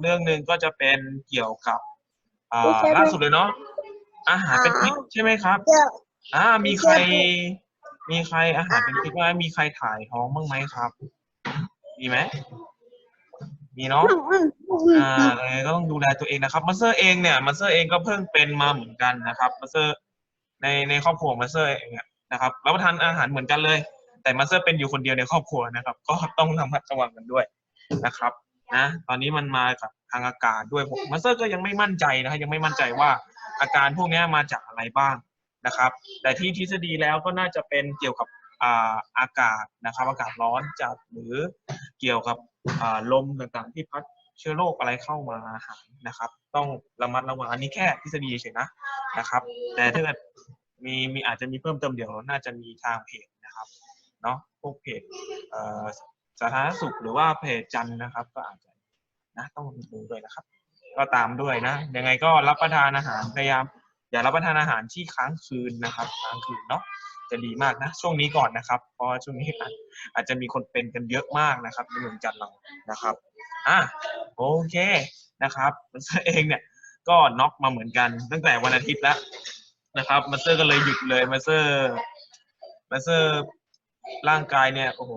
เรื่องหนึ่งก็จะเป็นเกี่ยวกับอ่าไม่ใช่ล่าสุดเลยเนาะอาหารเป็นพิษใช่ไหมครับเดี๋ยวอ่ามีใคร มีใครอาหารเป็นพิษไหมมีใครถ่ายท้องบ้างไหมครับ มีไหมมีเนาะอ่าเออก็ต้องดูแลตัวเองนะครับมาสเตอร์เองเนี่ยมาสเตอร์เองก็เพิ่งเป็นมาเหมือนกันนะครับมาสเตอร์ในในครอบครัวมาสเตอร์เองเนี่ยนะครับรับประทานอาหารเหมือนกันเลย แต่มาสเตอร์เป็นอยู่คนเดียวในครอบครัวนะครับ ก็ต้องระมัดระวังกันด้วยนะครับ นะ ตอนนี้มันมากับทางอากาศด้วยผมมาสเตอร์ก็ยังไม่มั่นใจนะครับยังไม่มั่นใจว่าอาการพวกนี้มาจากอะไรบ้างนะครับ แต่ที่ทฤษฎีแล้วก็น่าจะเป็นเกี่ยวกับอากาศนะครับ อากาศร้อนจัดหรือเกี่ยวกับลมต่างๆที่พัดเชื้อโรคอะไรเข้ามาหานะครับ ต้องระมัดระวังอันนี้แค่ทฤษฎีเฉยนะนะครับ แต่ถ้าเกิดมีมีอาจจะมีเพิ่มเติมเดี๋ยวน่าจะมีทางเพจนะครับเนาะพวกเพจ สาธารณสุขหรือว่าเพจจันนะครับ ก็อาจจะนะต้องดูด้วยนะครับ ก็ตามด้วยนะยังไงก็รับประทานอาหารพยายามอย่ารับประทานอาหารที่ค้างคืนนะครับ ค้างคืนเนาะจะดีมากนะ ช่วงนี้ก่อนนะครับ เพราะช่วงนี้อาจจะมีคนเป็นกันเยอะมากนะครับในเมืองจันทร์เรานะครับอะโอเคนะครับมันเซอร์เองเนี่ยก็น็อกมาเหมือนกันตั้งแต่วันอาทิตย์แล้วนะครับมาเตอร์ก็เลยหยุดเลยมาเตอร์มาเตอร์ร่างกายเนี่ยโอ้โห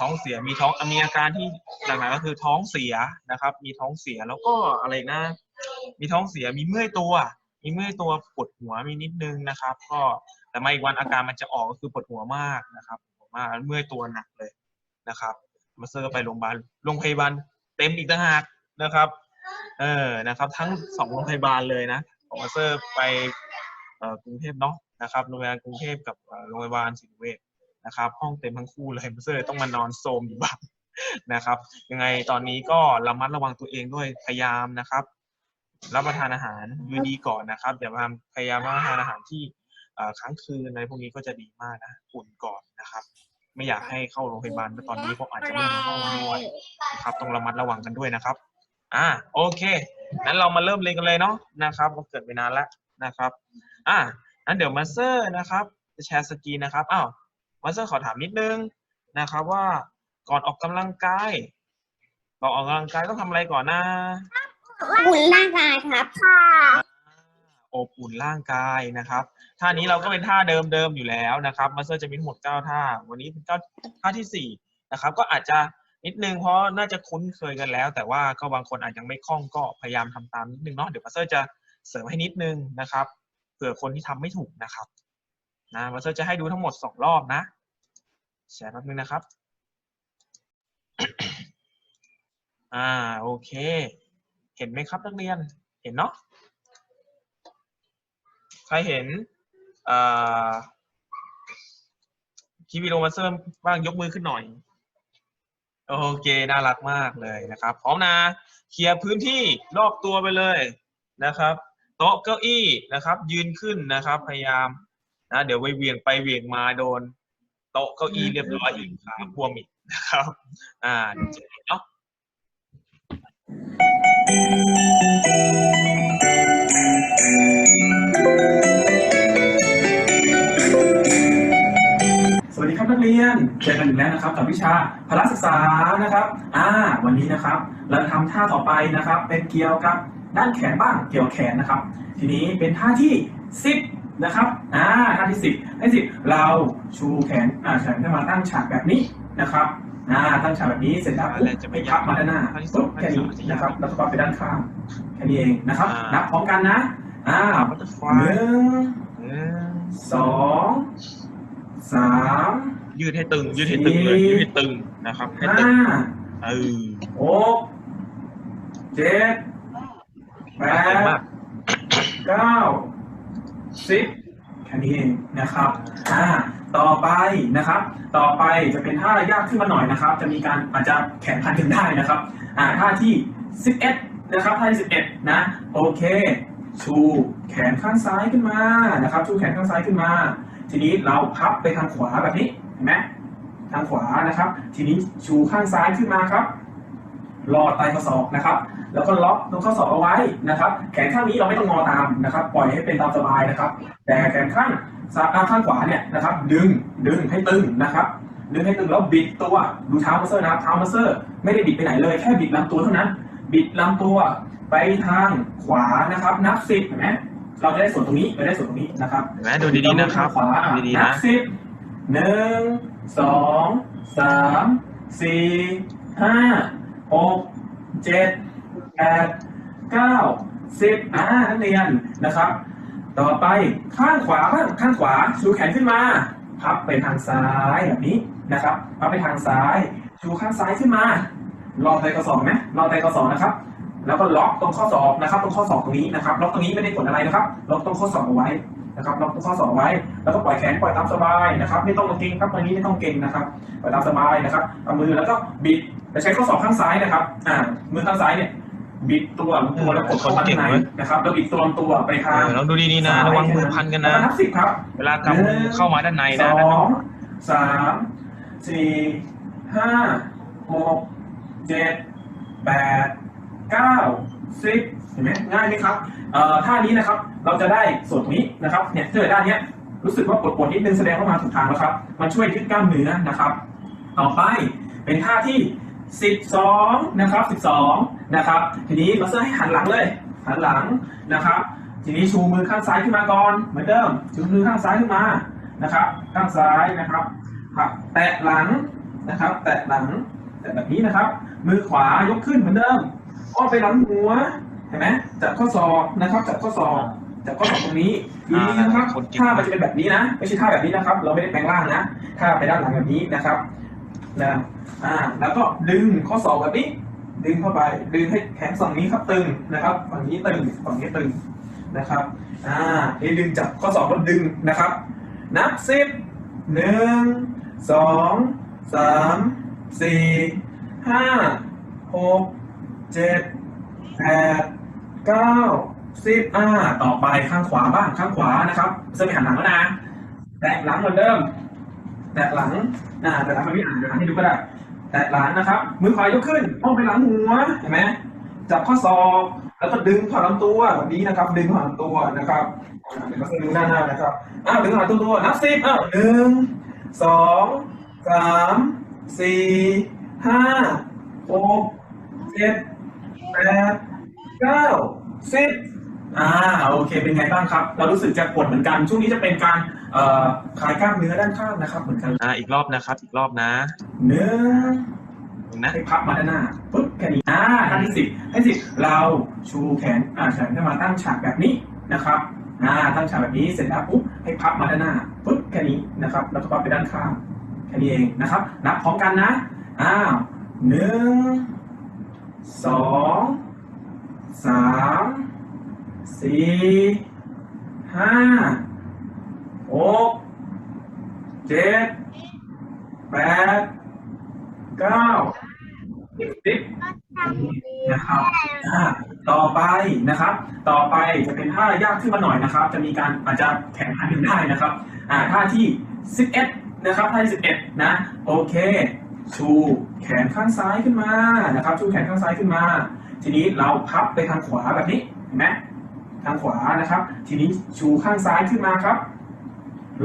ท้องเสียมีท้องมีอาการที่หลักๆก็คือท้องเสียนะครับ มีท้องเสียแล้วก็อะไรนะ มีท้องเสียมีเมื่อยตัว มีเมื่อยตัวปวดหัวมีนิดนึงนะครับ ก็แต่มาอีกวันอาการมันจะออกก็คือปวดหัวมากนะครับปวดหัวมากเมื่อยตัวหนักเลยนะครับมาเตอร์ก็ไปโรงพยาบาลโรงพยาบาลเต็มอีกต่างหากนะครับ เออนะครับ ทั้งสองโรงพยาบาลเลยนะของมาเตอร์ไปเอ่อกรุงเทพเนาะนะครับโรงพยาบาลกรุงเทพกับโรงพยาบาลศิริเวช นะครับ ห้องเต็มทั้งคู่เลยมาสเตอร์ต้องมานอนโซมอยู่บ้านนะครับ ยังไงตอนนี้ก็ระมัดระวังตัวเองด้วยพยายามนะครับ รับประทานอาหารดูดีก่อนนะครับอย่ามาพยายามรับประทานอาหารที่ค้างคืนอะไรพวกนี้ก็จะดีมากนะอุ่นก่อนนะครับ ไม่อยากให้เข้าโรงพยาบาลเพราะตอนนี้เขาะอาจจะไม่มีห้องด้วยนะครับต้องระมัดระวังกันด้วยนะครับ อ่าโอเคงั้นเรามาเริ่มเรียนกันเลยเนาะนะครับเราเกิดไปนานแล้วนะครับ อ่างั้นเดี๋ยวมาเตอร์นะครับจะแชร์สกรีนนะครับอ้าว มาสเตอร์ขอถามนิดนึงนะครับว่าก่อนออกกำลังกายก่อนออกกำลังกายต้องทำอะไรก่อนนะหุ่นร่างกายครับค่ะอบอุ่นร่างกายนะครับท่านี้เราก็เป็นท่าเดิมๆอยู่แล้วนะครับมาสเตอร์จะมีทั้งหมดเก้าท่า วันนี้เป็นเก้าท่าที่สี่นะครับ ก็อาจจะนิดนึงเพราะน่าจะคุ้นเคยกันแล้ว แต่ว่าก็บางคนอาจยังไม่คล่องก็พยายามทำตามนิดนึงเนาะเดี๋ยวมาสเตอร์จะเสริมให้นิดนึงนะครับเผื่อคนที่ทำไม่ถูกนะครับ นะมาสเตอร์จะให้ดูทั้งหมดสองรอบนะแชร์แป๊บนึงนะครับ อ่าโอเค เห็นไหมครับนักเรียน เห็นเนาะ ใครเห็นอ่อคลิปวิดีโอมาเตอร์บ้างยกมือขึ้นหน่อย โอเค น่ารักมากเลยนะครับ พร้อมนะเคลียร์พื้นที่รอบตัวไปเลยนะครับ โต๊ะเก้าอี้นะครับ ยืนขึ้นนะครับ พยายาม นะเดี๋ยวไปเหวี่ยงไปเหวี่ยงมาโดนโต๊ะเก้าอี้เรียบร้อยอีกขาบวมอีกนะครับ อ่าเดี๋ยวเจอกันเนาะสวัสดีครับนักเรียนเจอกันอีกแล้วนะครับกับวิชาพละศึกษานะครับ อ่า วันนี้นะครับ เราทำท่าต่อไปนะครับ เป็นเกี่ยวกับด้านแขนบ้างเกี่ยวแขนนะครับ ทีนี้เป็นท่าที่10 นะครับ อ่าท่าที่10ท่าที่10เราชูแขน อ่าแขนขึ้นมาตั้งฉากแบบนี้นะครับ อ่า ตั้งฉากแบบนี้เสร็จแล้วอะไรจะไม่ไม่พับมาด้านหน้าท่าที่สปุ๊องบแค่นี้ท่าที่สามนะครับ แล้วก็ไปด้านข้าง แค่นี้เองนะครับอ่านันับพร้อมกันนะ อ่าบัตเตอร์ฟหลายนึ่งหนึ่งสองสามยืดให้ตึง ยืดให้ตึงเลยสี่ยืดให้ตึงนะครับ ให้ห้าตึงเออหกเจ็ดแปเก่งดมากเก้า สิบแค่นี้เองนะครับอ่าต่อไปนะครับ ต่อไปจะเป็นท่ายากขึ้นมาหน่อยนะครับ จะมีการอาจจะแข่งขันกันได้นะครับอ่าท่าที่สิบเอ็ดนะครับท่าที่สิบเอ็ดนะ โอเค ชูแขนข้างซ้ายขึ้นมานะครับ ชูแขนข้างซ้ายขึ้นมา ทีนี้เราพับไปทางขวาแบบนี้เห็นไหมทางขวานะครับ ทีนี้ชูข้างซ้ายขึ้นมาครับ รอดใต้ข้อศอกนะครับ แล้วก็ล็อกตรงข้อศอกเอาไว้นะครับ แขนข้างนี้เราไม่ต้องงอตามนะครับ ปล่อยให้เป็นตามสบายนะครับ แต่แขนข้างซ้ายอ่าข้างขวาเนี่ยนะครับ ดึงดึงให้ตึงนะครับ ดึงให้ตึงแล้วบิดตัวดูเท้ามาสเซอร์นะครับเท้ามาสเซอร์ไม่ได้บิดไปไหนเลยแค่บิดลำตัวเท่านั้น บิดลำตัวไปทางขวานะครับ นับสิบเห็นไหมเราจะได้ส่วนตรงนี้เราได้ส่วนตรงนี้นะครับเห็นไหมดูดีๆนะครับขวาอะดูดีๆนันะบสิบหนึ่งสองสามสี่ห้า หกเจ็ดแปดเก้าสิบอ่านักเรียนนะครับ ต่อไปข้างขวาบ้างข้างขวาชูแขนขึ้นมา พับไปทางซ้ายแบบนี้นะครับพับไปทางซ้ายชูข้างซ้ายขึ้นมารอไตกระสอบไหมรอไตกระสอบนะครับแล้วก็ล็อกตรงข้อศอกนะครับ ตรงข้อศอกตรงนี้นะครับ ล็อกตรงนี้ไม่ได้ผลอะไรนะครับ ล็อกตรงข้อศอกเอาไว้นะครับ ล็อกตรงข้อศอกไว้ แล้วก็ปล่อยแขนปล่อยตามสบายนะครับ ไม่ต้องเก่งครับวันนี้ไม่ต้องเก่งนะครับ ปล่อยตามสบายนะครับเอามือแล้วก็บิด ไปใช้ข้อศอกข้างซ้ายนะครับ อ่า มือข้างซ้ายเนี่ย บิดตัวลำตัวแล้วกดเข้ามาข้างในนะครับแล้วบิดตัวลำตัวไปเอทางอลองดูดีๆนะระวังมือพันกันนะแล้วนับสิบครับ เวลากำมือเข้ามาด้านในสนะอด้านนอกงสามสี่ห้าหกเจ็ดแปดเก้าสิบเห็นไหมง่ายไหมครับเอ่อท่านี้นะครับ เราจะได้ส่วนนี้นะครับเนี่ยถ้าเกิดด้านเนี้ยรู้สึกว่าปวดปวดๆนิดนึงแสดงว่ามาถูกทางแล้วครับ มันช่วยยืดกล้ามเนื้อนะครับ ต่อไปเป็นท่าที่ 12 นะครับ 12 นะครับ ทีนี้เราเสื้อให้หันหลังเลย หันหลังนะครับ ทีนี้ชูมือข้างซ้ายขึ้นมาก่อนเหมือนเดิมชูมือข้างซ้ายขึ้นมานะครับ ข้างซ้ายนะครับครับแตะหลังนะครับ แตะหลังแตะแบบนี้นะครับ มือขวายกขึ้นเหมือนเดิมอ้อมไปหลังหัวเห็นไหมจับข้อศอกนะครับจับข้อศอกจับข้อศอกตรงนี้ทีนี้นะครับคนเก่งท่ามันจะเป็นแบบนี้นะ ไม่ใช่ท่าแบบนี้นะครับ เราไม่ได้แปลงร่างนะท่าไปด้านหลังแบบนี้นะครับ นะอ่าแล้วก็ดึงข้อศอกแบบนี้ ดึงเข้าไป ดึงให้แขนฝั่งนี้ครับตึงนะครับ ฝั่งนี้ตึงฝั่งนี้ตึงนะครับอ่านี่ดึงจับข้อศอกแล้วดึงนะครับ นับสิบหนึ่งสองสามสี่ห้าหกเจ็ดแปดเก้าสิบอ่าต่อไปข้างขวาบ้างข้างขวานะครับเสื้อไปหันหลังแล้วนะแตะหลังเหมือนเดิม แตะหลังอ่าแต่หลังมันไม่อ่านเดี๋ยวอ่านให้ดูก็ได้แตะหลังนะครับ มือขวายกขึ้นอ้อมไปหลังหัวเห็นไหมจับข้อศอกแล้วก็ดึงผ่านลำตัวแบบนี้นะครับ ดึงผ่านลำตัวนะครับเดี๋ยวเราจะดูหน้าหน้านะครับอ้าวดึงผ่านลำตัวนับสิบอ้าวหนึ่งสองสามสี่ห้าหกเจ็ดแปดเก้าสิบอ่าโอเคเป็นไงบ้างครับ เรารู้สึกจะปวดเหมือนกันช่วงนี้จะเป็นการ คลายกล้ามเนื้อด้านข้างนะครับ เหมือนกันอ่าอีกรอบนะครับ อีกรอบนะหนึ่งเห็นไหมให้พับมาด้านหน้าปุ๊บแค่นี้อ่าท่าที่สิบให้สิบเราชูแขนอ่าแขนขึ้นมาตั้งฉากแบบนี้นะครับอ่าตั้งฉากแบบนี้เสร็จแล้วปุ๊บให้พับมาด้านหน้าปุ๊บแค่นี้นะครับแล้วก็พับไปด้านข้างแค่นี้เองนะครับ นับพร้อมกันนะอ้าวหนึ่งสองสามสี่ห้า หกเจ็ดแปดเก้าสิบนะครับอ่าต่อไปนะครับ ต่อไปจะเป็นท่ายากขึ้นมาหน่อยนะครับ จะมีการอาจจะแข่งขันกันได้นะครับอ่าท่าที่สิบเอ็ดนะครับท่าที่สิบเอ็ดนะโอเค ชูแขนข้างซ้ายขึ้นมานะครับ ชูแขนข้างซ้ายขึ้นมา ทีนี้เราพับไปทางขวาแบบนี้เห็นไหมทางขวานะครับ ทีนี้ชูข้างซ้ายขึ้นมาครับ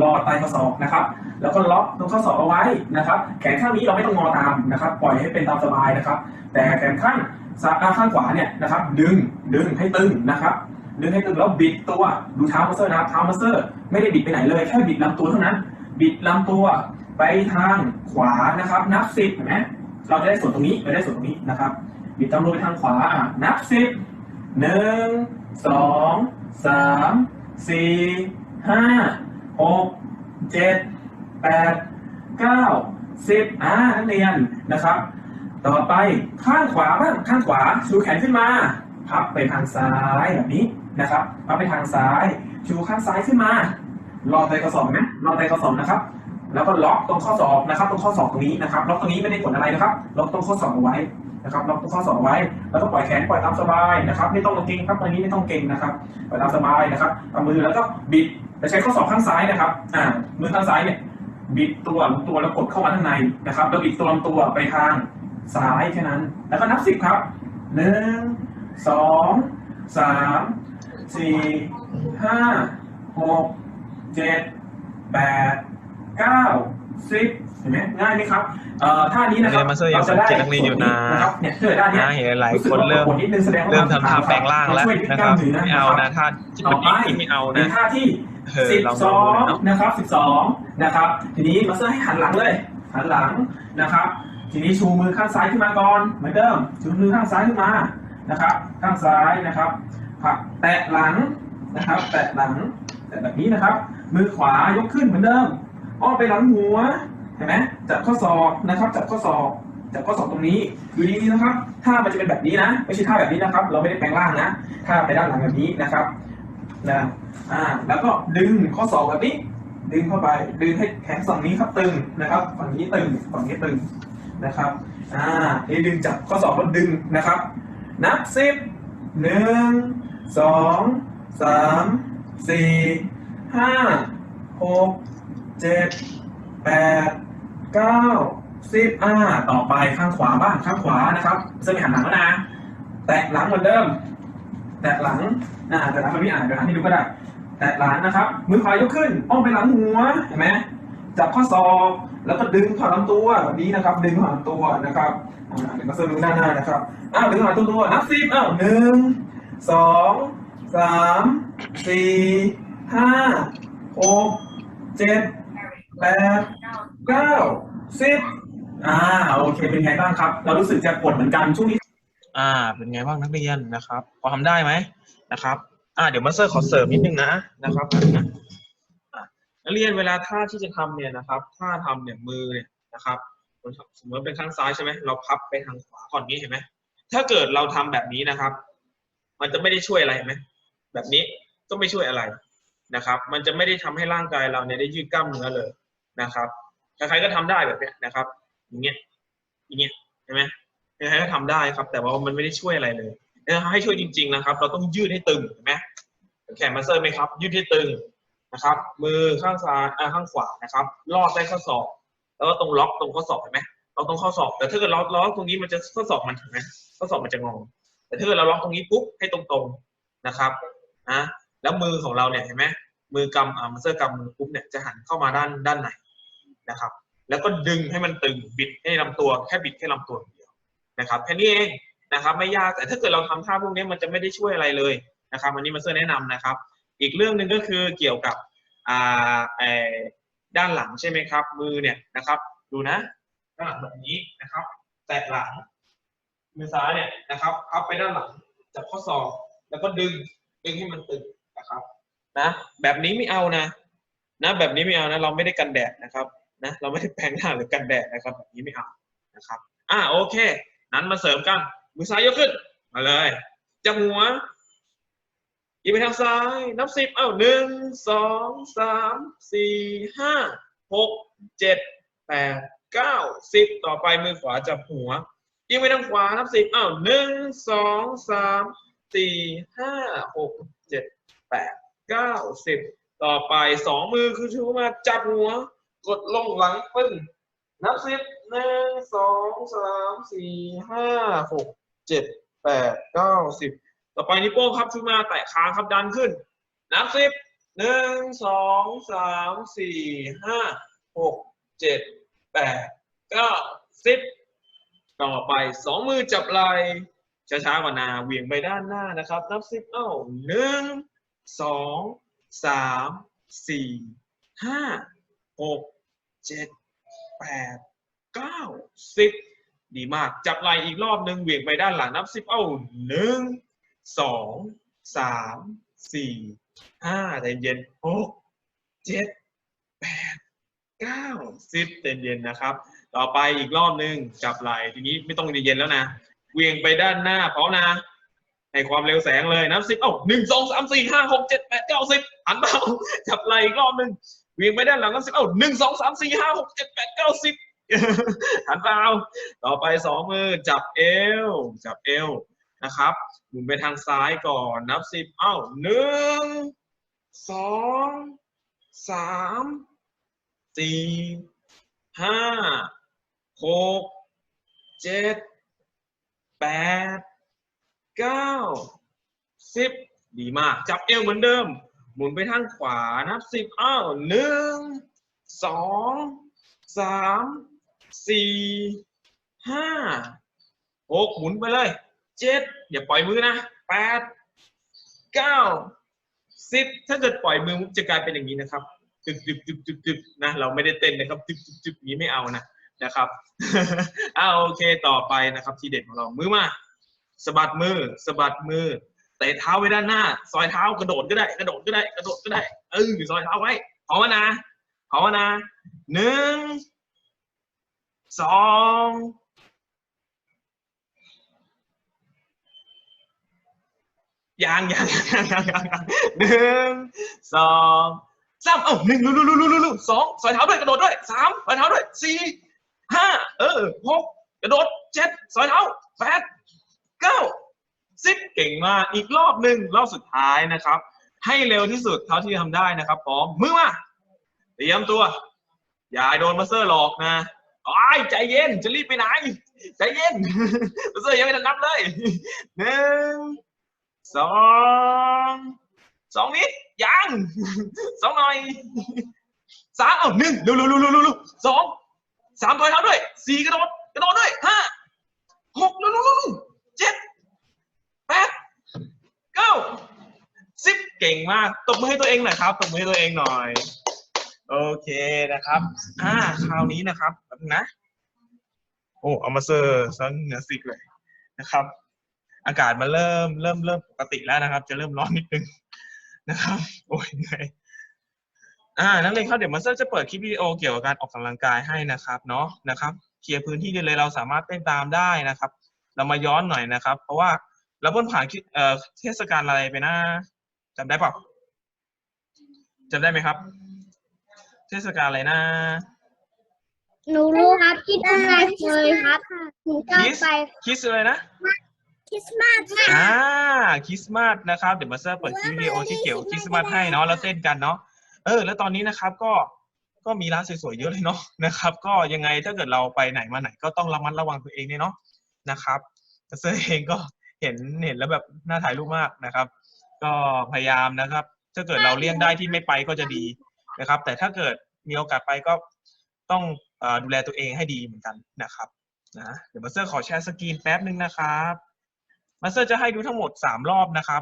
รอใต้ข้อศอกนะครับ แล้วก็ล็อกตรงข้อศอกเอาไว้นะครับ แขนข้างนี้เราไม่ต้องงอตามนะครับ ปล่อยให้เป็นตามสบายนะครับ แต่แขนข้างซ้ายข้างขวาเนี่ยนะครับ ดึงดึงให้ตึงนะครับ ดึงให้ตึงแล้วบิดตัวดูเท้ามัสเซอร์นะครับเท้ามัสเซอร์ไม่ได้บิดไปไหนเลยแค่บิดลำตัวเท่านั้น บิดลำตัวไปทางขวานะครับ นับสิบเห็นไหมเราจะได้ส่วนตรงนี้เราได้ส่วนตรงนี้นะครับ บิดลำตัวไปทางขวานับสิบหนึ่งสองสามสี่ห้า หกเจ็ดแปดเก้าสิบอ่านักเรียนนะครับ ต่อไปข้างขวาบ้างข้างขวาชูแขนขึ้นมา พับไปทางซ้ายแบบนี้นะครับพับไปทางซ้าย ชูข้างซ้ายขึ้นมา รอไตกระสอบไหมรอไตกระสอบนะครับ แล้วก็ล็อกตรงข้อศอกนะครับ ตรงข้อศอกตรงนี้นะครับ ล็อกตรงนี้ไม่ได้ผลอะไรนะครับ ล็อกตรงข้อศอกเอาไว้ นะครับล็อกตรงข้อศอกไว้ แล้วก็ปล่อยแขนปล่อยตามสบายนะครับไม่ต้องเก่งครับวันนี้ไม่ต้องเก่งนะครับปล่อยตามสบายนะครับเอามือแล้วก็บิดแต่ใช้ข้อศอกข้างซ้ายนะครับอ่ามือข้างซ้ายเนี่ยบิดตัวลำตัวแล้วกดเข้ามาข้างในนะครับ แล้วบิดตัวลำตัวไปทางซ้ายแค่นั้น แล้วก็นับสิบครับหนึ่งสองสามสี่ห้าหกเจ็ดแปดเก้า สิบเห็นไหมง่ายไหมครับเอ่อท่านี้นะครับเรียนมาสเตอร์ยังสังเกตนักเรียนอยู่นะนะครับเนี่ยเธอด้านเนี้ยนะเห็นหลายคนเริ่มสึกว่าปวดนิดนึงแสดงว่าเริ่มทำท่าแปลงร่างแล้วช่ยยืดนะกคล้รับนื้ไม่เอานะท่าที่ต่มัอนไปอีกไม่เอาเป็นะนท่าที่เออสิบลองสดูองเลยเนาะนะครับสิบสองนะครับ ทีนี้มาสเตอร์ให้หันหลังเลยหันหลังนะครับ ทีนี้ชูมือข้างซ้ายขึ้นมาก่อนเหมือนเดิมชูมือข้างซ้ายขึ้นมานะครับ ข้างซ้ายนะครับผักแตะหลังนะครับ แตะหลังแตะแบบนี้นะครับ มือขวายกขึ้นเหมือนเดิม อ้อมไปหลังหัวเห็นไหมจับข้อศอกนะครับจับข้อศอกจับข้อศอกตรงนี้อยู่ดีๆนะครับถ้ามันจะเป็นแบบนี้นะ ไม่ใช่ท่าแบบนี้นะครับ เราไม่ได้แปลงร่างนะถ้าไปด้านหลังแบบนี้นะครับนะอ่าแล้วก็ดึงข้อศอกแบบนี้ ดึงเข้าไปดึงให้แขนฝั่งนี้ครับตึงนะครับฝั่งนี้ตึงฝั่งนี้ตึงนะครับอ่านี่ดึงจับข้อศอกแล้วดึงนะครับ นับสิบหนึ่งสองสามสี่ห้าหก เจ็ดแปดเก้าสิบอ่าต่อไปข้างขวาบ้างข้างขวานะครับจะมีหันหลังแล้วนะ แตะหลังเหมือนเดิม แตะหลังอ่าแต่หลังมันไม่อ่านเดี๋ยวอ่านให้ดูก็ได้ แตะหลังนะครับ มือขวายกขึ้น อ้อมไปหลังหัวเห็นไหมจับข้อศอกแล้วก็ดึงผ่านลำตัวแบบนี้นะครับ ดึงผ่านตัวนะครับเดี๋ยวมาเสริมดูด้าหน้านะครับอ้าวดึงผ่านตัวตัวนับสิบอ้าวหนึ่งสองสามสี่ห้าหกเจ็ด แปดเก้าสิบอ่าโอเค เป็นไงบ้างครับ เรารู้สึกจะปวดเหมือนกันช่วงนี้ อ่า เป็นไงบ้างนักเรียนนะครับ พอทำได้ไหมนะครับ อ่า เดี๋ยวมาสเตอร์ขอเสริมนิดนึงนะนะครับนักเรียนเวลาท่าที่จะทำเนี่ยนะครับท่าทำเนี่ยมือเนี่ยนะครับสมมติเป็นข้างซ้ายใช่ไหมเราพับไปทางขวาก่อนนี้เห็นไหมถ้าเกิดเราทำแบบนี้นะครับ มันจะไม่ได้ช่วยอะไรไหมแบบนี้ก็ไม่ช่วยอะไรนะครับ มันจะไม่ได้ทำให้ร่างกายเราเนี่ยได้ยืดกล้ามเนื้อเลย นะครับใครๆก็ทำได้แบบเนี้ยนะครับ อย่างเงี้ยอย่างเงี้ยเห็นไหมใครๆก็ทำได้ครับ แต่ว่ามันไม่ได้ช่วยอะไรเลยถ้าให้ช่วยจริง ๆนะครับ เราต้องยืดให้ตึงเห็นไหมแขนมาเซอร์ไหมครับ ยืดให้ตึงนะครับ มือข้างซ้ายอ่าข้างขวานะครับลอดได้ข้อศอก แล้วก็ตรงล็อกตรงข้อศอกเห็นไหมเราตรงข้อศอกแต่ถ้าเกิดเราล็อกตรงนี้มันจะข้อศอกมันเห็นไหมข้อศอกมันจะงอแต่ถ้าเกิดเราล็อกตรงนี้ปุ๊บให้ตรงๆนะครับนะแล้วมือของเราเนี่ยเห็นไหมมือกำอ่ามาเซอร์กำมือปุ๊บเนี่ยจะหันเข้ามาด้านด้านใน นะครับ แล้วก็ดึงให้มันตึงบิดให้ลำตัวแค่บิดแค่ลำตัวเดียวนะครับแค่นี้เองนะครับ ไม่ยากแต่ถ้าเกิดเราทำท่าพวกนี้มันจะไม่ได้ช่วยอะไรเลยนะครับอันนี้มาเซอร์แนะนำนะครับ อีกเรื่องหนึ่งก็คือเกี่ยวกับอ่าด้านหลังใช่ไหมครับ มือเนี่ยนะครับ ดูนะด้านหลังแบบนี้นะครับ แตะหลังมือซ้ายเนี่ยนะครับพับไปด้านหลังจับข้อศอกแล้วก็ดึงดึงให้มันตึงนะครับ นะ แบบนี้ไม่เอานะ นะ แบบนี้ไม่เอานะ เราไม่ได้กันแดดนะครับ นะเราไม่ได้แปลงหน้าหรือกันแดดนะครับแบบนี้ไม่เอานะครับอ่าโอเค นั้นมาเสริมกันมือซ้ายยกขึ้นมาเลยจับหัวอีกไปทางซ้ายนับสิบเอ้าหนึ่งสองสามสี่ห้าหกเจ็ดแปดเก้าสิบต่อไปมือขวาจับหัวอีกไปทางขวานับสิบเอ้าหนึ่งสองสามสี่ห้าหกเจ็ดแปดเก้าสิบต่อไปสองมือคือชูมาจับหัว กดลงหลังปึ้งนับสิบหนึ่งสองสามสี่ห้าหกเจ็ดแปดเก้าสิบต่อไปนิ้วโป้งครับชูมาแตะค้างครับดันขึ้น นับสิบหนึ่งสองสามสี่ห้าหกเจ็ดแปดเก้าสิบต่อไปสองมือจับไหล่ช้าๆกว่านาเหวี่ยงไปด้านหน้านะครับ นับสิบเอ้าหนึ่งสองสามสี่ห้า หกเจ็ดแปดเก้าสิบดีมาก จับไหลอีกรอบหนึ่งเหวี่ยงไปด้านหลังนับสิบเอ้าหนึ่งสองสามสี่ห้าใจเย็นหกเจ็ดแปดเก้าสิบใจเย็นนะครับ ต่อไปอีกรอบหนึ่งจับไหลทีนี้ไม่ต้องใจเย็นแล้วนะเหวี่ยงไปด้านหน้าพร้อมนะให้ความเร็วแสงเลยนับสิบเอ้าหนึ่งสองสามสี่ห้าหกเจ็ดแปดเก้าสิบ หันเบาจับไหล่อีกรอบหนึ่งเวิ่งไปด้านหลังก็สิบเอ้าหนึ่งสองสามสี่ห้าหกเจ็ดแปดเก้าสิบหันเปล่าต่อไปสองมือจับเอว จับเอวนะครับหมุนไปทางซ้ายก่อนนับสิบเอ้าหนึ่งสองสามสี่ห้าหกเจ็ดแปดเก้าสิบดีมาก จับเอวเหมือนเดิม หมุนไปทางขวานับสิบอ้าวหนึ่งสองสามสี่ห้าหกหมุนไปเลยเจ็ดอย่าปล่อยมือนะแปดเก้าสิบถ้าเกิดปล่อยมือมุกจะกลายเป็นอย่างนี้นะครับตึกตึกตึกตึกตึกนะเราไม่ได้เต้นนะครับตึกตึกตึกอย่างนี้ไม่เอานะนะครับเอาโอเคต่อไปนะครับ ทีเด็ดของเรามือมาสะบัดมือสะบัดมือ เตะเท้าไว้ด้านหน้า ซอยเท้ากระโดดก็ได้ กระโดดก็ได้ กระโดดก็ได้ เออซอยเท้าไว้พร้อมแล้วนะพร้อมแล้วนะหนึ่งสองยังยังยังยังยังยังหนึ่งสองสามเอ้าหนึ่งลุลุลุลุลุลุสองซอยเท้าด้วยกระโดดด้วยสามซอยเท้าด้วยสี่ห้าเออหกกระโดดเจ็ดซอยเท้าแปดเก้า สิบเก่งมากอีกรอบหนึ่งรอบสุดท้ายนะครับ ให้เร็วที่สุดเท่าที่ทำได้นะครับพร้อมมือมาเตรียมตัว อย่าโดนมาเตอร์หลอกนะไอ้ใจเย็นจะรีบไปไหน ใจเย็นมาเตอร์ยังไม่ทันนับเลยหนึ่งสองสองนิดยังสองหน่อยสามเอาหนึ่งเร็วเร็วเร็วเร็วเร็วสองสามถอยเท้าด้วยสี่กระโดดกระโดดด้วยห้าหกเร็วเร็วเร็วเร็วเจ็ดแปดเก้าสิบ เก่งมากตบมือให้ตัวเองหน่อยครับตบมือให้ตัวเองหน่อย โอเคนะครับ อ่าคราวนี้นะครับนะ โอ้เอามาเซอร์ซังเนือสิกเลยนะครับ อากาศมันเริ่มเริ่มเริ่มปกติแล้วนะครับ จะเริ่มร้อนนิดนึงนะครับ โอ้ยเหนื่อยอ่านักเรียนครับเดี๋ยวมาสเตอร์จะเปิดคลิปวิดีโอเกี่ยวกับการออกกำลังกายให้นะครับเนาะนะครับเคลียร์พื้นที่ได้เลยเราสามารถเต้นตามได้นะครับ เรามาย้อนหน่อยนะครับ เพราะว่าเราเพิ่งผ่านเอ่อเทศกาลอะไรไปนะ จำได้เปล่าจำได้ไหมครับ เทศกาลอะไรนะหนูรู้ครับที่ทำงานเลยครับหนูชอบไปคิสอะไรนะคริสต์มาสอ่าคริสต์มาสนะครับ เดี๋ยวมาเซอร์เปิดคลิปวิดีโอที่เกี่ยวกับคริสต์มาสให้เนาะแล้วเต้นกันเนาะเออ แล้วตอนนี้นะครับก็ก็มีร้านสวยๆเยอะเลยเนาะนะครับ ก็ยังไงถ้าเกิดเราไปไหนมาไหนก็ต้องระมัดระวังตัวเองเนี่ยเนาะนะครับมาเซอร์เองก็เห็นเห็นแล้วแบบน่าถ่ายรูปมากนะครับ ก็พยายามนะครับ ถ้าเกิดเราเลี่ยงได้ที่ไม่ไปก็จะดีนะครับ แต่ถ้าเกิดมีโอกาสไปก็ต้องดูแลตัวเองให้ดีเหมือนกันนะครับนะเดี๋ยวมาเซอร์ขอแชร์สกรีนแป๊บนึงนะครับมาสเตอร์จะให้ดูทั้งหมดสามรอบนะครับ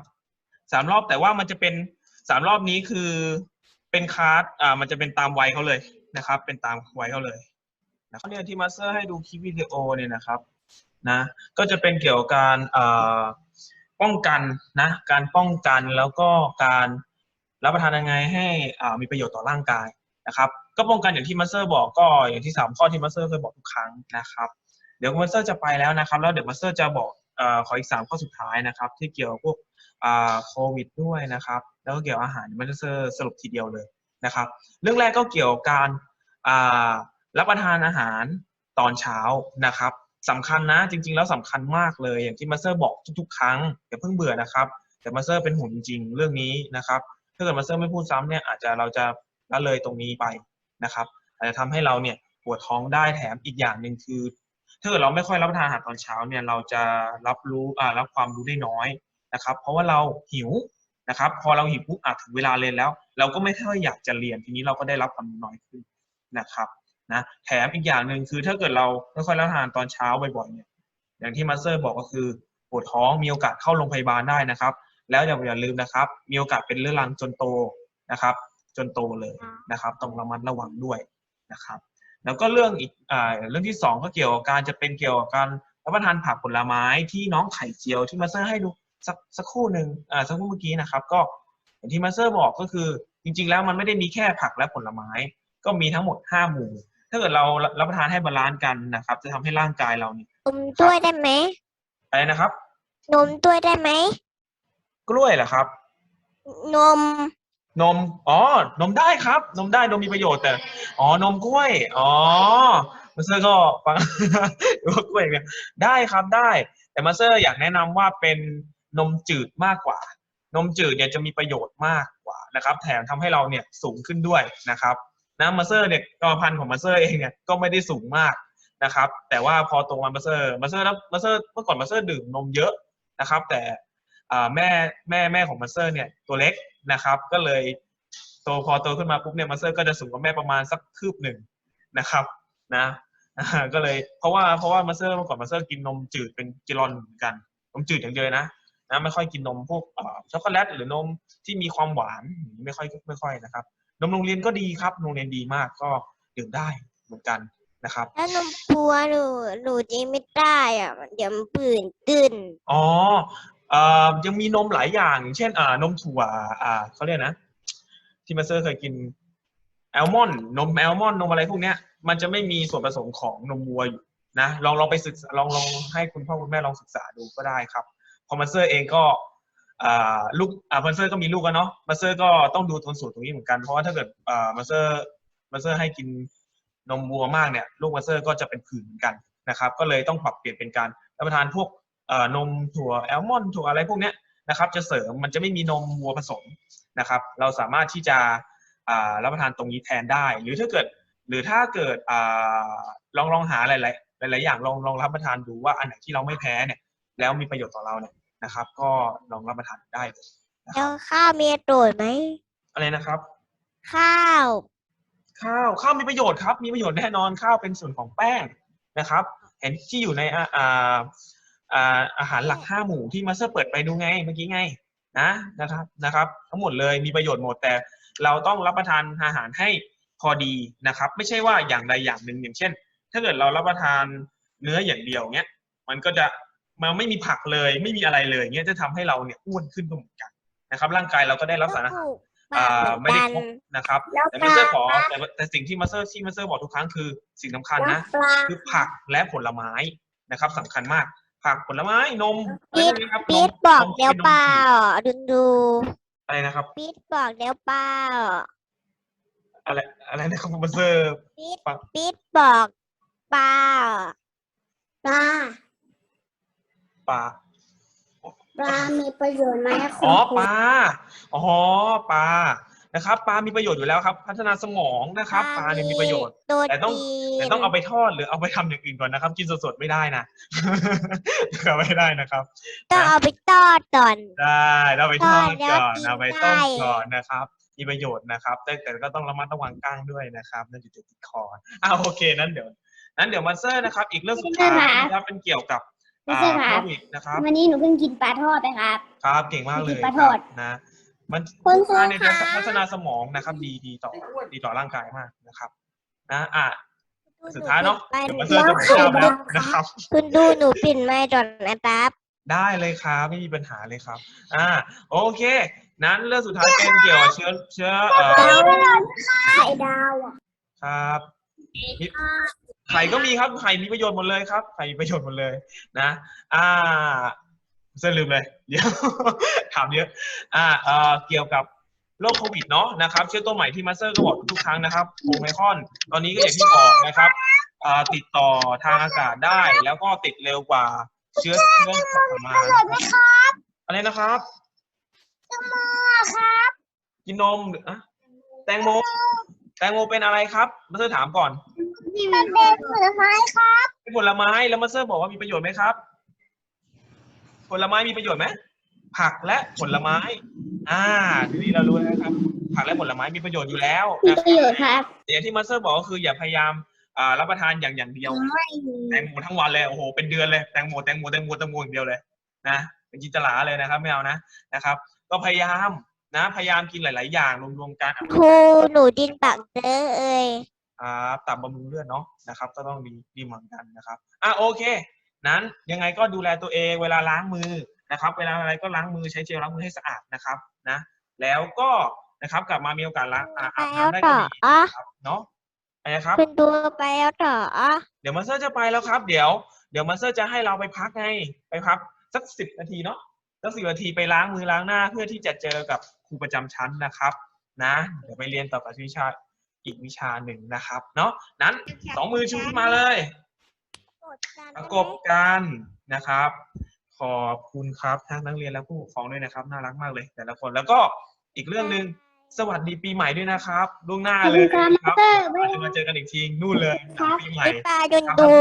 สามรอบแต่ว่ามันจะเป็นสามรอบนี้คือเป็นคาร์ดอ่ามันจะเป็นตามวัยเขาเลยนะครับ เป็นตามวัยเขาเลยนะครับเนี่ยที่มาสเตอร์ให้ดูคลิปวิดีโอเนี่ยนะครับนะก็จะเป็นเกี่ยวกับการอ่า ป้องกันนะการป้องกันแล้วก็การรับประทานยังไงให้อ่ามีประโยชน์ต่อร่างกายนะครับ ก็ป้องกันอย่างที่มาสเตอร์บอกก็อย่างที่สามข้อที่มาสเตอร์เคยบอกทุกครั้งนะครับ เดี๋ยวมาสเตอร์จะไปแล้วนะครับ แล้วเดี๋ยวมาสเตอร์จะบอกอ่ขออีกสามข้อสุดท้ายนะครับ ที่เกี่ยวกับพวกอ่าโควิดด้วยนะครับ แล้วก็เกี่ยวกับอาหารมันจะสรุปทีเดียวเลยนะครับ เรื่องแรกก็เกี่ยวกับการอ่ารับประทานอาหารตอนเช้านะครับ สำคัญนะ จริง ๆ แล้วสำคัญมากเลย อย่างที่มาสเตอร์บอกทุก ๆ ครั้งอย่าเพิ่งเบื่อนะครับ แต่มาสเตอร์เป็นหุ่นจริงเรื่องนี้นะครับ ถ้าเกิดมาสเตอร์ไม่พูดซ้ำเนี่ยอาจจะเราจะละเลยตรงนี้ไปนะครับอาจจะทำให้เราเนี่ยปวดท้องได้แถมอีกอย่างหนึ่งคือ ถ้าเกิดเราไม่ค่อยรับประทานอาหารตอนเช้าเนี่ยเราจะรับรู้อ่ารับความรู้ได้น้อยนะครับ เพราะว่าเราหิวนะครับ พอเราหิวปุ๊บอาจถึงเวลาเรียนแล้ว เราก็ไม่ค่อยอยากจะเรียนทีนี้เราก็ได้รับความรู้น้อยขึ้นนะครับ นะแถมอีกอย่างหนึ่งคือถ้าเกิดเราไม่ค่อยรับประทานตอนเช้าบ่อยๆเนี่ยอย่างที่มาสเตอร์บอกก็คือปวดท้องมีโอกาสเข้าโรงพยาบาลได้นะครับ แล้วอย่าอย่าลืมนะครับ มีโอกาสเป็นเรื้อรังจนโตนะครับ จนโตเลยนะครับ ต้องระมัดระวังด้วยนะครับ แล้วก็เรื่องอีกอ่าเรื่องที่สองก็เกี่ยวกับการจะเป็นเกี่ยวกับการรับประทานผักผลไม้ที่น้องไข่เจียวที่มาสเตอร์ให้ดูสักสักครู่หนึ่งอ่าสักครู่เมื่อกี้นะครับ ก็อย่างที่มาสเตอร์บอกก็คือ จริง ๆ แล้วมันไม่ได้มีแค่ผักและผลไม้ ก็มีทั้งหมดห้าหมู่ ถ้าเกิดเรารับประทานให้บาลานซ์กันนะครับ จะทำให้ร่างกายเราเนี่ยนมด้วยได้ไหมอะไรนะครับ นมด้วยได้ไหมกล้วยเหรอครับ นม นม อ๋อ นมได้ครับ นมได้ นมมีประโยชน์แต่ อ๋อ นมกล้วย อ๋อมาสเตอร์ก็ฟังว่ากล้วยเนี่ยได้ครับได้ แต่มาสเตอร์อยากแนะนำว่าเป็นนมจืดมากกว่า นมจืดเนี่ยจะมีประโยชน์มากกว่านะครับ แถมทำให้เราเนี่ยสูงขึ้นด้วยนะครับ นะมาเตอร์เนี่ยกรรมพันธุ์ของมาเตอร์เองเนี่ยก็ไม่ได้สูงมากนะครับ แต่ว่าพอโตมามาเตอร์มาเตอร์แล้วมาเตอร์เมื่อก่อนมาเตอร์ดื่มนมเยอะนะครับ แต่แม่แม่แม่ของมาเตอร์เนี่ยตัวเล็กนะครับ ก็เลยโตพอโตขึ้นมาปุ๊บเนี่ยมาเตอร์ก็จะสูงกว่าแม่ประมาณสักคืบหนึ่งนะครับนะก็เลยเพราะว่าเพราะว่ามาเตอร์เมื่อก่อนมาเตอร์กินนมจืดเป็นกิลอนเหมือนกันนมจืดอย่างเดียวนะนะไม่ค่อยกินนมพวกช็อกโกแลตหรือนมที่มีความหวานไม่ค่อยไม่ค่อยนะครับ นมโรงเรียนก็ดีครับโรงเรียนดีมากก็ดื่มได้เหมือนกันนะครับแล้วนมปัวหนูหนูจิไม่ได้อะมันเดี๋ยวมันปื่นตื่นอ๋อเอ่อยังมีนมหลายอย่างอย่าง เช่นอ่านมถั่วอ่าเขาเรียกนะ ที่มาสเตอร์เคยกินแอลมอนด์นมแอลมอนด์นมอะไรพวกเนี้ย มันจะไม่มีส่วนผสมของนมวัวอยู่นะลองลองไปศึกษาลองลองให้คุณพ่อคุณแม่ลองศึกษาดูก็ได้ครับพอมาสเตอร์เองก็อ่า ลูกอ่ามาสเตอร์ก็มีลูกแล้วเนาะมาสเตอร์ก็ต้องดูตรงสูตรตรงนี้เหมือนกันเพราะว่าถ้าเกิดอ่ามาเตอร์มาสเตอร์ให้กินนมวัวมากเนี่ยลูกมาสเตอร์ก็จะเป็นผื่นเหมือนกันนะครับ ก็เลยต้องปรับเปลี่ยนเป็นการรับประทานพวกอ่อนมถั่วแอลมอนด์ถั่วอะไรพวกเนี้ยนะครับ จะเสริมมันจะไม่มีนมวัวผสมนะครับ เราสามารถที่จะอ่ารับประทานตรงนี้แทนได้ หรือถ้าเกิดหรือถ้าเกิดอ่าลองลองหาหลายๆหลายๆอย่างลองลองรับประทานดูว่าอันไหนที่เราไม่แพ้เนี่ยแล้วมีประโยชน์ต่อเราเนี่ย นะครับ ก็ลองรับประทานได้เลยนะคแล้รัวบข้าวมีโดดไหม อะไรนะครับ ข้าว ข้าวข้าวมีประโยชน์ครับ มีประโยชน์แน่นอนข้าวเป็นส่วนของแป้งนะครับ เห็นที่อยู่ในอ่าอ่าอ่าอาหารหลักห้าหมู่ที่มาสเตอร์เปิดไปดูไงเมื่อกี้ไงนะนะครับนะครับ ทั้งหมดเลยมีประโยชน์หมดแต่เราต้องรับประทานอาหารให้พอดีนะครับ ไม่ใช่ว่าอย่างใดอย่างหนึ่งอย่างเช่น ถ้าเกิดเรารับประทานเนื้ออย่างเดียวเนี้ยมันก็จะ มันไม่มีผักเลย ไม่มีอะไรเลยเงี้ยจะทำให้เราเนี่ยอ้วนขึ้นก็เหมือนกันนะครับ ร่างกายเราก็ได้รับสารอาหารปลูกอ่บ้านาเหมืไม่อนได้กันครบนะครับแล้วแต่มาสเตอร์ปขลาอแต่แต่สิ่งที่มาสเตอร์ที่มาสเตอร์บอกทุกครั้งคือสิ่งสำคัญนะปลาคือผักและผลไม้นะครับสำคัญมาก ผักผลไม้นมอะไรปี๊พดวกนี้ครับปี๊ดนมบอกนมเดี๋ยวที่เปป็นล่านมจืดดูดูอะไรนะครับปี๊ดบอกเดี๋ยวเปล่าอะไรอะไรนะครับมาสเตอร์ปี๊ดฟังปี๊ดบอกเปล่าปลาปลา ปลา มีประโยชน์ไหมคุอ๋ณอครูปลาอ๋อปลานะครับปลา มีประโยชน์อยู่แล้วครับ พัฒนาสมองนะครับ ปลาเนี่ยมีประโยชน์ตัวแต่ต้องจีแต่ต้องเอาไปทอดหรือเอาไปทำอย่างอื่นก่อนนะครับ กินสดๆไม่ได้นะเอาไม่ได้นะครับต้องเอาไปทอดก่อนได้เราไปทอดทอดแล้วก่อนกินเอาไปต้มได้ก่อนนะครับมีประโยชน์นะครับ แต่แต่ก็ต้องระมัดระวังก้างด้วยนะครับนั่นจะติดคออ่าโอเคนั้นเดี๋ยวนั้นเดี๋ยวมาเซอร์นะครับ อีกเรื่องสุดท้ายนะครับเป็นเกี่ยวกับ อ่าโควิดนะครับ วันนี้หนูเพิ่งกินปลาทอดไปครับ ครับ เก่งมากเลยมีปลาคทรัอบดนะ มันคุณครูทานเนี่ยจะคะพัฒนาสมองนะครับ ดีดีต่อดีต่อร่างกายมากนะครับ นะอะสุดท้ายเนาะเดี๋ยวมาเซอร์จะพูดแล้วนะครับ คุณดูหนูปิ่นไม่ดอนนะครับได้เลยครับไม่มีปัญหาเลยครับ อ่า โอเค นั้นเรื่องสุดท้ายเป็นเกี่ยวกับเชื้อเชื้อเอ่อไข่ดาวอะครับมี ไข่ก็มีครับไข่มีประโยชน์หมดเลยครับไข่มีประโยชน์หมดเลยนะ อ่าเส้นลืมเลยเดี๋ยวถามเยอะอ่าเอ่อเกี่ยวกับโรคโควิดเนาะนะครับเชื้อตัวใหม่ที่มาสเตอร์ก็บอกทุกครั้งนะครับโอไมครอนตอนนี้ก็อย่างที่บอกนะครับอ่าติดต่อทางอากาศได้ แล้วก็ติดเร็วกว่าเชื้อเชื้อสัตว์มาอะไรนะครับครับ กินนมหรืออะแตงโม แตงโมเป็นอะไรครับมาสเตอร์ถามก่อนมันเป็นผลไม้ครับเป็นผลไม้แล้วมาสเตอร์บอกว่ามีประโยชน์ไหมครับ ผลไม้มีประโยชน์ไหมผักและผลไม้ อ่าทีนี้เรารู้แล้วนะครับ ผักและผลไม้มีประโยชน์อยู่แล้วมีนะประโยชน์ครับอย่างที่มาสเตอร์บอกก็คืออย่าพยายามอ่ารับประทานอย่างอย่างเดียว แตงโมทั้งวันเลยโอ้โหเป็นเดือนเลยแตงโมแตงโมแตงโมแตงโมอย่างเดียวเลยนะเป็นจินตลาเลยนะครับไม่เอานะนะครับ ก็พยายาม นะ พยายามกินหลาย ๆ อย่างรวมๆกันครูหนูดินปากเด้อเอ้ยครับตับบำรุงเลือดเนาะนะครับ ก็ต้องดีดีเหมือนกันนะครับอะโอเค นั้นยังไงก็ดูแลตัวเองเวลาล้างมือนะครับ เวลาอะไรก็ล้างมือใช้เจลล้างมือให้สะอาดนะครับนะแล้วก็นะครับกลับมามีโอกาสล้างอาบไปน้ำแล้วได้ต่ก็อดีอะครับเนาะไปนะครับคุณดูไปแล้วต่ออะเดี๋ยวมาสเตอร์จะไปแล้วครับ เดี๋ยว เดี๋ยวมาสเตอร์จะให้เราไปพักไงไปพักสักสิบนาทีเนาะ สักสิบนาทีไปล้างมือล้างหน้า เพื่อที่จะเจอกับครูประจำชั้นนะครับ นะ เดี๋ยวไปเรียนต่อกับวิชาอีกวิชาหนึ่งนะครับ เนาะนั้นสองมือชูขึ้นมาเลยประกบกันนะครับ ขอบคุณครับทั้งนักเรียนและผู้ปกครองด้วยนะครับ น่ารักมากเลย แต่ละคนแล้วก็อีกเรื่องหนึ่งสวัสดีปีใหม่ด้วยนะครับล่วงหน้าเลยขอบคุณคครัรับบเราจะมาเจอกันอีกทีนู่นเลยหลังปีใหม่พี่ปาดนดู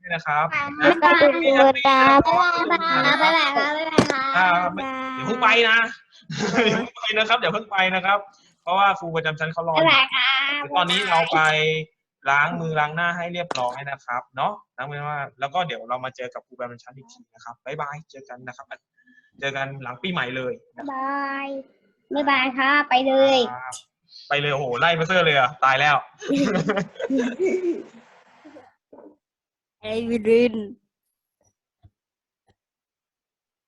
ด้วยนะครับพี่ปาดนดูตามบ๊ายบายครับบ๊ายบายครับบ๊ายบายครับ อ่าไม่อย่าเพิ่งไปนะอย่าเพิ่งไปนะครับอย่าเพิ่งไปนะครับ เพราะว่าครูประจำชั้นเขารอบ๊ายอยู่บายครับเดี๋ยวตอนนี้เราไปล้างมือล้างหน้าให้เรียบร้อยนะครับเนาะล้างมือว่าแล้วก็เดี๋ยวเรามาเจอกับครูแบมเป็นชั้นอีกทีนะครับบ๊ายบายเจอกันนะครับ เจอกันหลังปีใหม่เลยนะครับบายบ๊ายบายครับไปเลยครับไปเลยโอ้โหไล่มาเซอร์เลยอะตายแล้วไอ้วิริน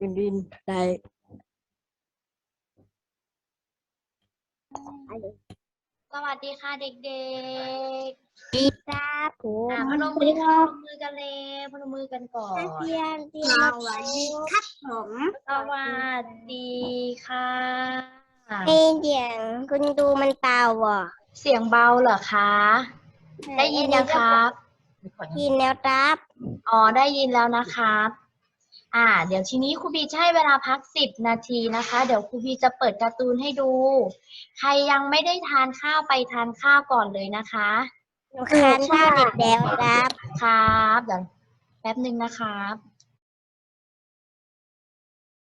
วิรินได้สวัสดีค่ะเด็กดีครับผๆมอะพนมมือพนมมือกันเลยพนมมือกันก่อน เรียนเรียนสวัสดีครับผมสวัสดีค่ะไอ้เดียงคุณดูมันเปล่าบ่เสียงเบาเหรอคะ ได้ยินยังครับกินแล้วครับ อ๋อ ได้ยินแล้วนะครับ อ่า เดี๋ยวทีนี้ครูบีจะให้เวลาพักสิบนาทีนะคะ เดี๋ยวครูบีจะเปิดการ์ตูนให้ดู ใครยังไม่ได้ทานข้าวไปทานข้าวก่อนเลยนะคะหนูทานข้าวเสร็จแล้วครับ ครับ เดี๋ยวแป๊บหนึ่งนะครับ